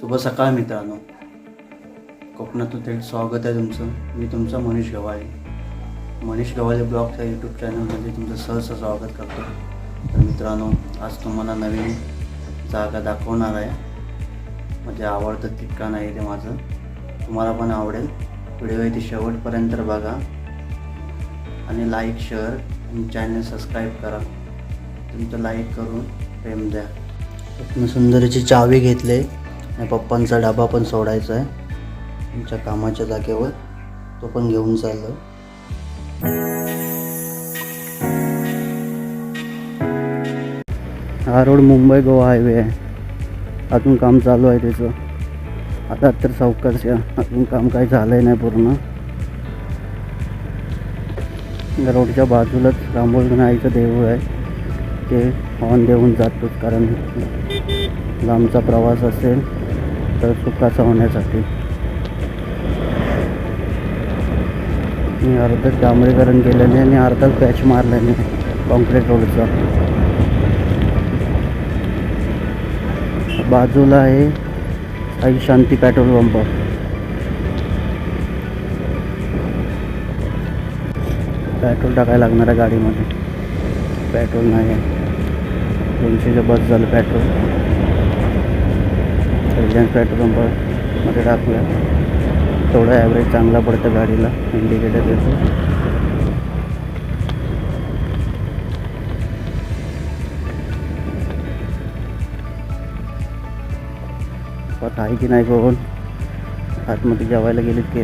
शुभ सकाळ मित्रांनो. कोकणातून थेट स्वागत आहे तुमचं. मी तुमचा मनीष गव्हाळे मनीष गव्हाळे ब्लॉगच्या यूट्यूब चॅनलमध्ये तुमचं सहर्ष स्वागत करतो. तर मित्रांनो आज तुम्हाला नवीन जागा दाखवणार आहे. म्हणजे आवडतं ठिकाण आहे ते माझं. तुम्हाला पण आवडेल. व्हिडिओ इथे शेवटपर्यंत बघा. आणि लाईक शेअर आणि चॅनल सबस्क्राईब करा. तुमचं लाईक करून प्रेम द्या. आपण सुंदरीची चावी घेतले. आणि पप्पांचा डबा पण सोडायचा आहे. तुमच्या कामाच्या जागेवर तो पण घेऊन चाललो. हा रोड मुंबई गोवा हायवे आहे. अजून काम चालू आहे त्याचं. आता तर सावकारच्या अजून काम काही झालंय नाही पूर्ण. रोडच्या बाजूलाच रामोलगण आईचं देऊळ आहे. ते हॉर्न देऊन जातोच कारण लांबचा प्रवास असेल. तर सुखाचा होण्यासाठी. मी अर्धच डांबरीकरण केल्याने आणि अर्धाच पॅच मारल्याने कॉन्क्रीट रोडचा. बाजूला आहे Aai Shanti petrol pump. Petrol टाकायला लागणार आहे गाडीमध्ये. पेट्रोल नाही आहे. दोनशेचं बस झालं पेट्रोल. रिलायन्स पेट्रोल पंपामध्ये टाकूया. थोडं ॲव्हरेज चांगला पडतं गाडीला इंडिकेटर देतो पत आहे की नाही कोण आतमध्ये जेवायला गेलीत की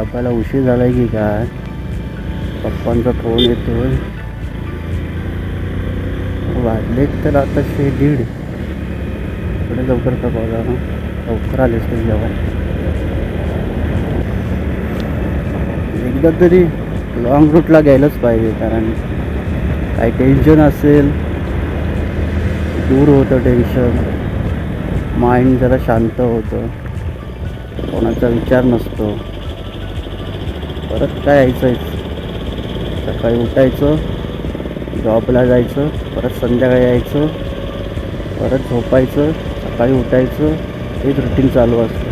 आपल्याला उशीर उशीर झालाय की काय? पप्पांचा फोन येतोय. वाजलेत तर आता शे दीड. थोडे लवकर का बघा ना लवकर आलेस तरी जेवण. एकदा तरी लॉंग रूटला घ्यायलाच पाहिजे कारण काही टेन्शन असेल दूर होतं टेन्शन माइंड जरा शांत होतं. कोणाचा विचार नसतो. परत काय यायचं सकाळी उठायचं जॉबला जायचं परत संध्याकाळी यायचं परत झोपायचं सकाळी उठायचं हेच रुटीन चालू असतं.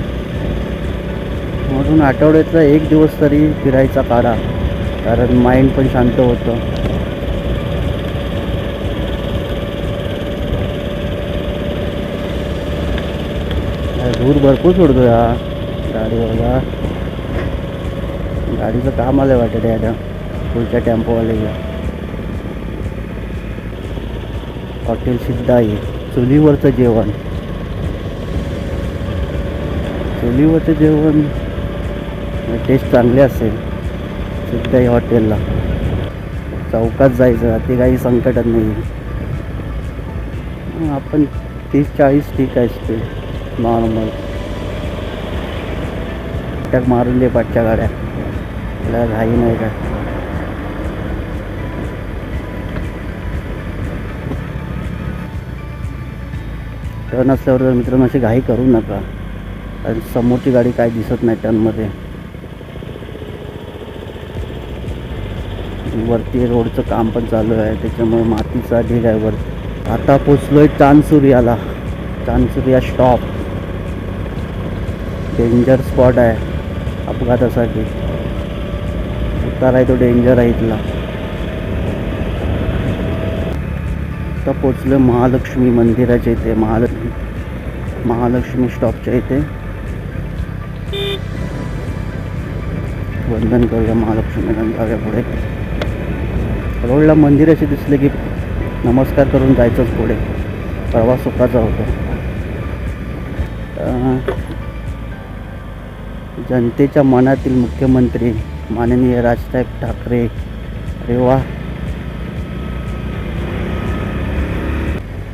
म्हणून आठवड्यातला एक दिवस तरी फिरायचा काढा कारण माइंड पण शांत होतं. धूर भरपूर सोडतो या गाडीवाला गाडीचं काम आलं वाटत आहे आता. पुढच्या टेम्पोवाल्याच्या हॉटेल आहे. चुलीवरचं जेवण. चुलीवरचं जेवण टेस्ट चांगले असेल. सिद्धाई हॉटेलला. चौकात जायचं. ते काही संकटात नाही. आपण तीस चाळीस ठीक असते. नॉर्मल टक मारून दे पाठच्या गाड्या. आपल्याला घाई नाही का? तर नसल्यावर जर मित्रांनो अशी घाई करू नका. कारण समोरची गाडी काय दिसत नाही त्यांमध्ये. वरती रोडचं काम पण चालू आहे त्याच्यामुळे मातीचा ढीग आहे वरती आता पोचलोय चांदसुर्याला. चांदसुर्या स्टॉप डेंजर स्पॉट आहे अपघातासाठी. रस्ता आहे तो डेंजर आहे इथला. आता पोचलं महालक्ष्मी मंदिराच्या इथे महालक्ष्मी महालक्ष्मी स्टॉपच्या इथे. वंदन करूया महालक्ष्मी जाऊया पुढे. रोडला मंदिर असे दिसले की नमस्कार करून जायचंच पुढे. प्रवास सुखाचा होतो. जनतेच्या मनातील मुख्यमंत्री माननीय राजसाहेब ठाकरे. अरे वा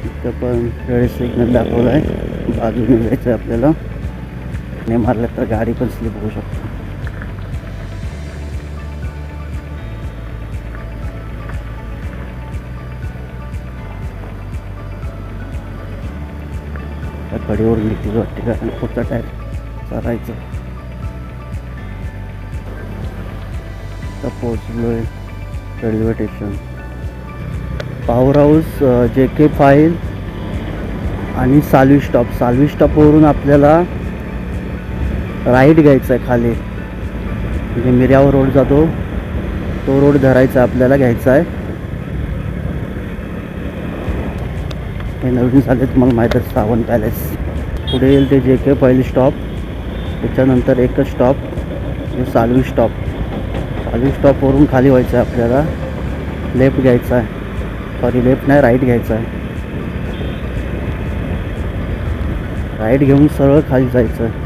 इथं पण रेड सिग्नल दाखवलं आहे बाजूने जायचं आहे आपल्याला. नाही मारलं तर गाडी पण स्लिप होऊ शकते. कडेवर निघतील वाटते कारण पुढचा टायर चालायचं. आता पोचलोय railway station power house J K file आणि सालवी स्टॉप सालवी स्टॉपवरून आपल्याला राईट घ्यायचा आहे खाली. म्हणजे मिऱ्यावर रोड जातो. तो रोड धरायचा आहे आपल्याला घ्यायचा आहे हे नवीन झाले तुम्हाला माहीत आहे सावंत पॅलेस पुढे येईल ते जे के फाईल स्टॉप त्याच्यानंतर एकच स्टॉप सालवी स्टॉप अजून स्टॉपवरून खाली व्हायचं आहे आपल्याला. लेफ्ट घ्यायचा आहे. सॉरी लेफ्ट नाही राईट घ्यायचा आहे. राईट घेऊन सरळ खाली जायचं आहे.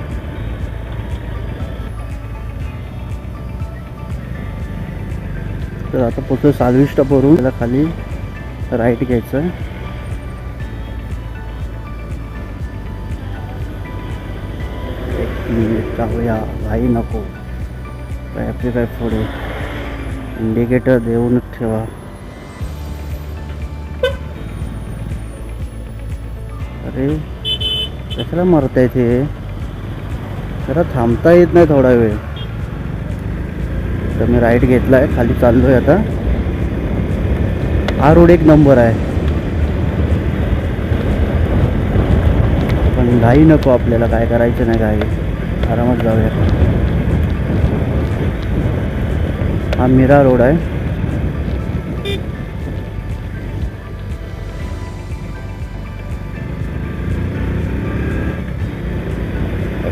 तर आता पोचतो सालवी स्टॉपवरून त्याला खाली राईट घ्यायचं आहे. एक मिनिट जाऊया भाई नको. ट्रॅफिक काय पुढे? इंडिकेटर देऊनच ठेवा. अरे कशाला मरताय ते? जरा थांबता येत नाही थोडा वेळ. तर मी राईट घेतला आहे खाली चाललोय आता. हा रोड एक नंबर आहे. पण घाई नको आपल्याला काय करायचं नाही घाई आरामात जाऊया. हा मीरा रोड है।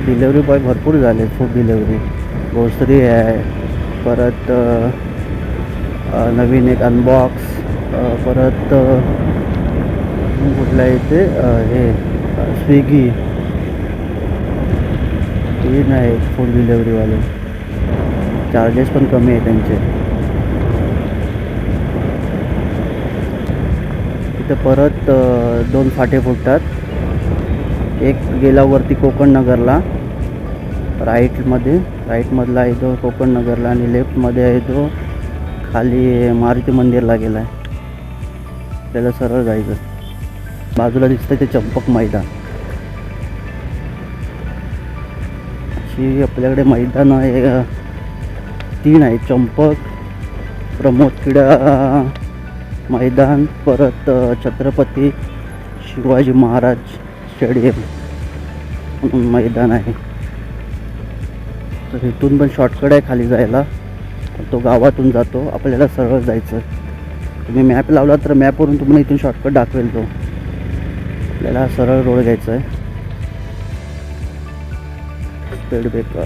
डिलेवरी बॉय भरपूर झाले फ़ूड डिलेवरी ग्रोसरी आहे परत नवीन एक अनबॉक्स परत अ, हे स्विगी हे नाही फ़ूड डिलेवरीवाले चार्जेस पण कमी आहे त्यांचे. तिथं परत दोन फाटे फुटतात. एक गेला वरती कोकण नगरला राईटमध्ये राईटमधला आहे तो कोकण नगरला आणि लेफ्टमध्ये आहे तो खाली मारुती मंदिरला गेला आहे त्याला सरळ जायचं. बाजूला दिसतं ते चंपक मैदान. अशी आपल्याकडे मैदान आहे तीन आहे. चंपक प्रमोद क्रीडा मैदान परत छत्रपती शिवाजी महाराज स्टेडियम म्हणून मैदान आहे. तर इथून पण शॉर्टकट आहे खाली जायला. तो गावातून जातो. आपल्याला सरळ जायचं तुम्ही मॅप लावला तर मॅपवरून तुम्हाला इथून शॉर्टकट दाखवेल तो. आपल्याला सरळ रोड घ्यायचा आहे स्पीड ब्रेकर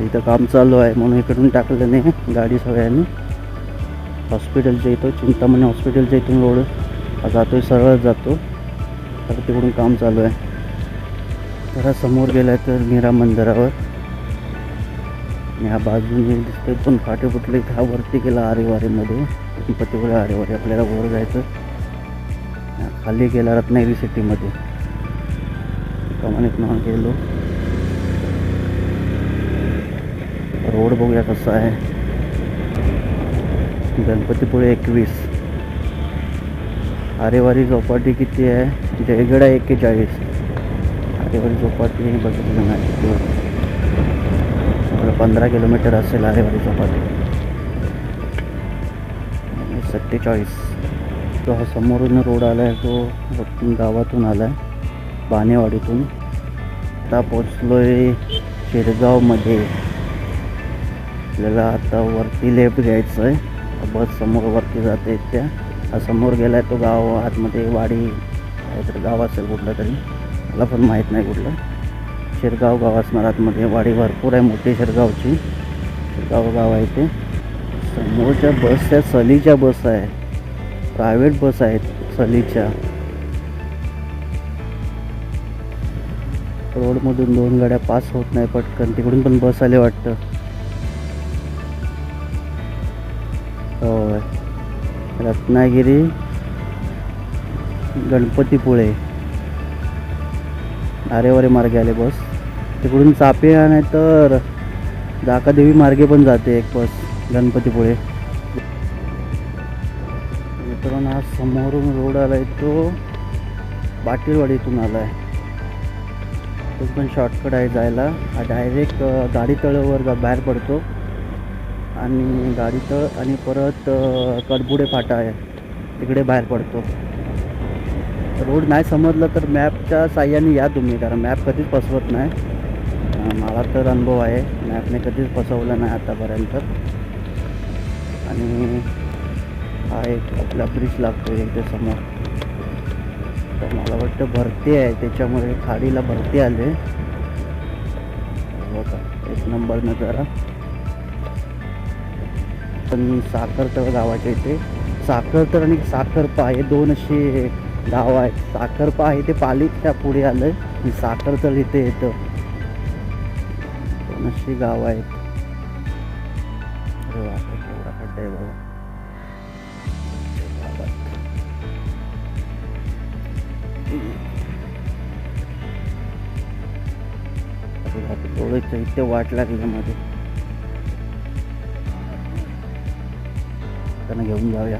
इथं काम चालू आहे म्हणून इकडून टाकलं नाही गाडी सगळ्यांनी. हॉस्पिटलच्या इथं चिंतामणी हॉस्पिटलच्या इथून रोड जातोय सरळ जातो. तर तिकडून काम चालू आहे. जरा समोर गेला तर मीरा मंदिरावर. आणि ह्या बाजूने दिसते पण फाटे फुटले. हा वरती गेला आरेवारीमध्ये. गणपतीपुळे आरेवारी आपल्याला वर जायचं. खाली गेला रत्नागिरी सिटीमध्ये कमानीतनं गेलो रोड बघूया कसा आहे गणपतीपुळे एकवीस। आरेवारी चौपाटी किती आहे? जयगडा एक्केचाळीस। आरेवारी चौपाटी बघितलं नाही. पंधरा किलोमीटर असेल आरेवारी चौपाटी सत्तेचाळीस. तो हा समोरून रोड आला आहे तो गावातून आला आहे बाणेवाडीतून. आता पोचलो आहे आपल्याला आता वरती लेफ्ट घ्यायचं आहे बस समोर वरती जाते त्या हा समोर गेला आहे तो गाव आतमध्ये वाडी काहीतरी गाव असेल कुठलं तरी. मला पण माहीत नाही कुठलं. शिरगाव गाव असणार आतमध्ये. वाडी भरपूर आहे मोठी शिरगावची. शिरगाव गाव आहे ते. समोरच्या बस त्या सलीच्या बस आहे. प्रायव्हेट बस आहेत सलीच्या. रोडमधून दोन गाड्या पास होत नाही पटकन. तिकडून पण बस आले वाटतं. रत्नागिरी गणपतीपुळे. आरेवारे मार्गे आले बस. तिकडून चापे नाही तर जाकादेवी मार्गे पण जाते एक बस गणपतीपुळे. मित्रांनो हा समोरून रोड आला आहे तो पाटीलवाडीतून आला आहे तो पण शॉर्टकट आहे जायला. डायरेक्ट गाडी तळावर जा बाहेर पडतो. आणि गाडीचं आणि परत कडबुडे फाटा आहे. तिकडे बाहेर पडतो. रोड नाही समजलं तर मॅपच्या साह्याने या तुम्ही कारण मॅप कधीच फसवत नाही. मला तर अनुभव आहे मॅपने कधीच फसवलं नाही आतापर्यंत. आणि हा एक आपला ब्रिज लागतो इथे समोर. तर मला वाटतं भरती आहे त्याच्यामुळे खाडीला भरती आले. का एक नंबर नजारा पण साखरतळ गावाच्या इथे. साखरतळ आणि साखरपा हे दोन असे गाव आहेत साखरपा आहे ते पालिकच्या पुढे आलं आणि साखरतळ इथे येतं. दोन अशी गाव आहेत. अरे वा खड्डा आहे बाबा. थोडं इथे वाट लागल्यामध्ये काकांना घेऊन जाऊया.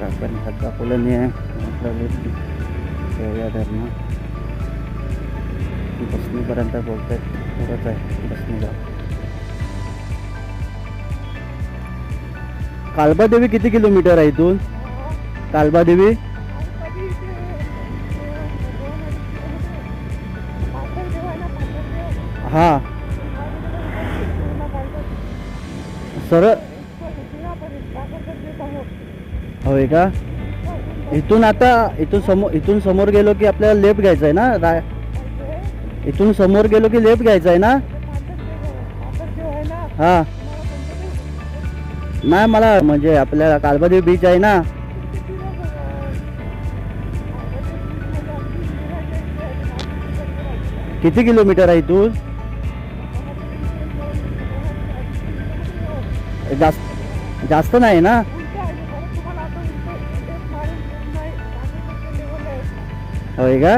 काकांनी हात दाखवलं नाही आहे. घेऊया धरणं. बसणीपर्यंत बोलत खरंच आहे. बसणी कालबादेवी किती किलोमीटर आहे इथून? कालबादेवी? हां. सरळ होय का? इथून आता इथून समोर इथून समोर गेलो की आपल्याला लेफ्ट घ्यायचा आहे ना? रा इथून समोर गेलो की लेफ्ट घ्यायचा आहे ना? हां. नाही मला म्हणजे आपल्याला कालबादेव बीच आहे ना? किती किलोमीटर आहे इथून? जास्त जास्त नाही ना? होय का?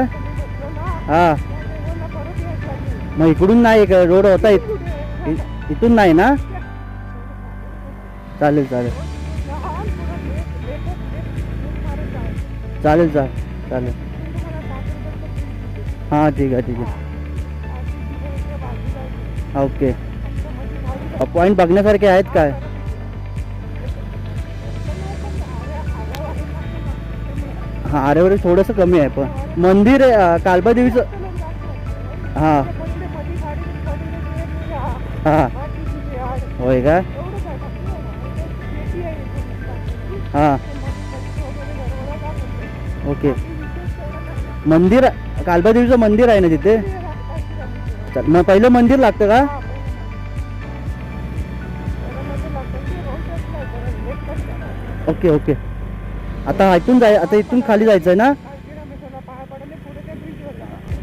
हा. मग इकडून नाही का रोड होता इथून नाही ना? चालेल चालेल. चालेल चालेल चालेल. हां ठीक आहे ठीक आहे. ओके. पॉईंट बघण्यासारखे आहेत काय? हां आरेवर थोडंसं कमी आहे पण मंदिर आहे अं, कालबादेवीचं हां. हां. होय का? हां. ओके. मंदिर कालबादेवीचं मंदिर आहे ना तिथे? चल, मग पहिलं मंदिर लागतं का? Okay okay. आता इथून जाय आता इथून खाली जायचं आहे ना?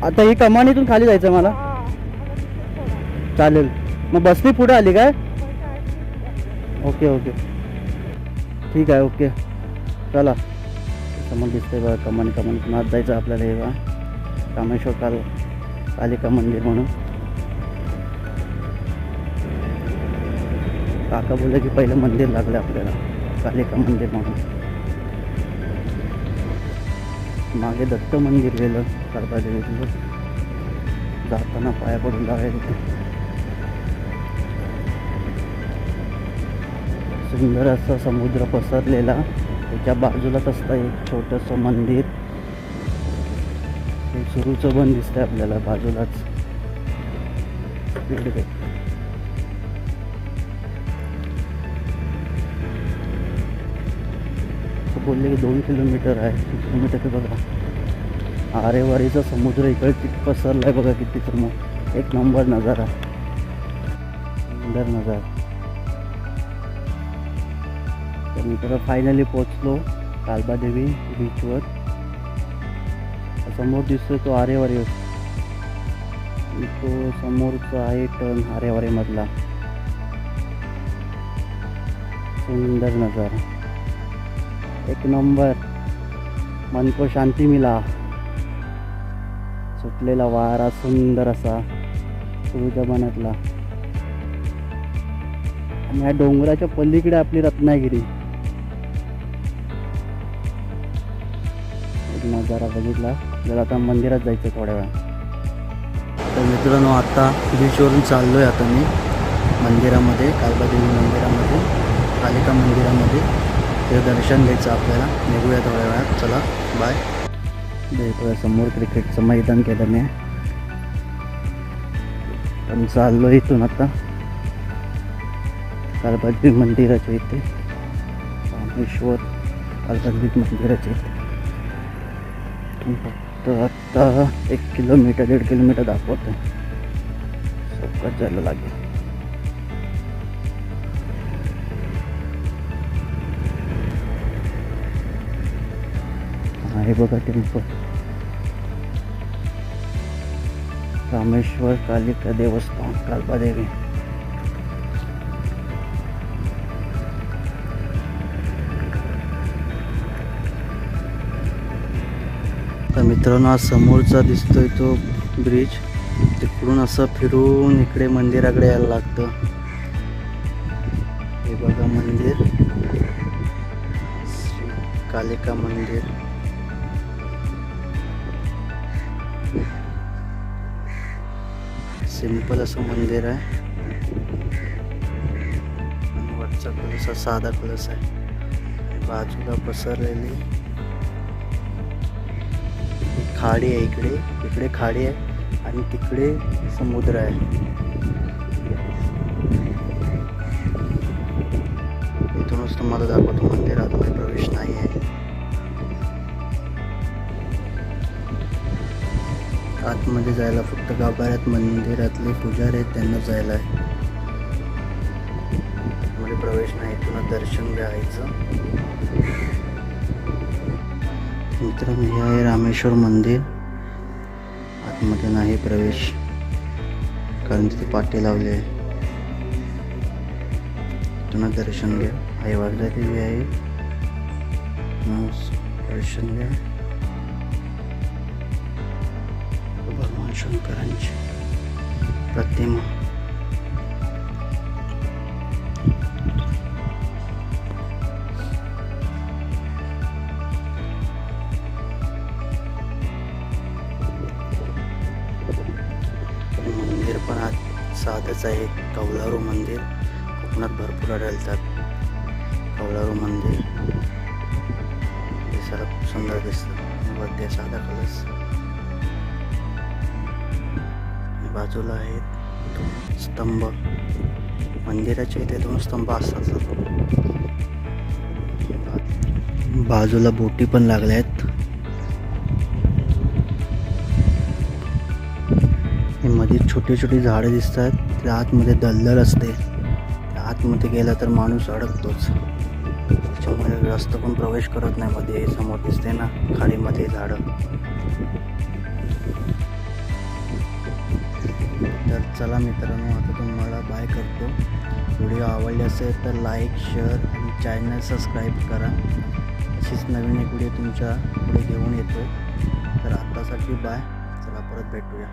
आता ही कमान इथून खाली जायचं आहे मला. चालेल. मग बसनी पुढे आली काय? Okay okay. ठीक आहे ओके. चला. कमान दिसतंय बघा कमान कमान. आत जायचं आपल्याला हे बघा. कामेश्वर काल कालिका मंदिर म्हणून. काका बोलले की पहिलं मंदिर लागलं आपल्याला. कालिका मंदिर म्हणून मागे दत्त मंदिर गेलं कडबादेवीतलं जाताना पाया पडून जाऊया तिथे सुंदर असा समुद्र पसरलेला. त्याच्या बाजूलाच असतं एक छोटंसं मंदिर. हे सुरूचं पण दिसतंय आपल्याला बाजूलाच. बोलले की दोन किलोमीटर आहे. किलोमीटर बघा. आरेवारीचा समुद्र इकडे किती पसरला आहे बघा किती तर मग. एक नंबर नजारा. सुंदर नजारा. तर मित्र फायनली पोचलो कालबादेवी बीचवर समोर दिसतो तो आरेवारी. तो समोरचा आहे टर्न आरेवारीमधला. सुंदर नजारा. एक नंबर. मन को शांती मिला. सुटलेला वारा सुंदर असा सूर्य मनातला. आणि या डोंगराच्या पलीकडे आपली रत्नागिरी. एक नजारा बघितला. जर आता मंदिरात जायचं थोड्या वेळा तर मित्रांनो आत्ता बीचवरून चाललो आहे आता मी मंदिरामध्ये कालबादेवी मंदिरामध्ये कालिका मंदिरामध्ये. ते दर्शन घ्यायचं आपल्याला. निघूया थोड्या वेळात. चला बाय भेटूया समोर क्रिकेटचं मैदान केलं मी पण चाललो इथून आता. कालबादेवी मंदिराच्या इथे. रामेश्वर कालबादेवी मंदिराच्या इथे. फक्त आत्ता एक किलोमीटर दीड किलोमीटर दाखवतो आहे जायला लागेल. आहे हे बघा टेम्पल. रामेश्वर कालिका देवस्थान कालबादेवी तर मित्रांनो आज समोरचा दिसतोय तो ब्रिज. तिकडून असं फिरून इकडे मंदिराकडे यायला लागतं. हे बघा मंदिर. श्री कालिका मंदिर. सिंपल असं मंदिर आहे. आणि वरचा कलस हा साधा कलस आहे. बाजूला पसरलेली खाडी आहे इकडे. इकडे खाडी आहे आणि तिकडे समुद्र आहे. इथूनच तुम्हाला दाखवतो. आतमध्ये जायला फक्त गाभाऱ्यात मंदिरातले पुजारी आहेत त्यांना जायला आहे. मध्ये प्रवेश नाही पुन्हा दर्शन घ्यायचं. मित्रांनो हे आहे रामेश्वर मंदिर. आतमध्ये नाही प्रवेश कारण तिथे पाटे लावले आहे. पुन्हा दर्शन घ्या. आई वाघला देवी आहे दर्शन घ्या. शंकरांची प्रतिमा मंदिर पण आज साधंच आहे. कौलारू मंदिर. कोकणात भरपूर आढळतात. कौलारू मंदिर. दिसायला खूप सुंदर दिसतं. वरती साधा कलस बाजूला आहेत. दोन स्तंभ. मंदिराच्या इथे दोन स्तंभ असतात. बाजूला बोटी पण लागल्या आहेत मध्ये छोटी छोटी झाडं दिसत आहेत त्या आतमध्ये दलदल असते. त्या आतमध्ये गेला तर माणूस अडकतोच. त्याच्यामुळे रस्त पण प्रवेश करत नाही मध्ये. समोर दिसते ना खाडीमध्ये झाडं. तर चला मित्रांनो आता तुम्हाला बाय करतो. व्हिडिओ आवडले असेल तर लाईक शेअर आणि चॅनल सबस्क्राईब करा. अशीच नवीन एक व्हिडिओ तुमच्यापुढे घेऊन येतो तर आत्तासाठी बाय चला परत भेटूया.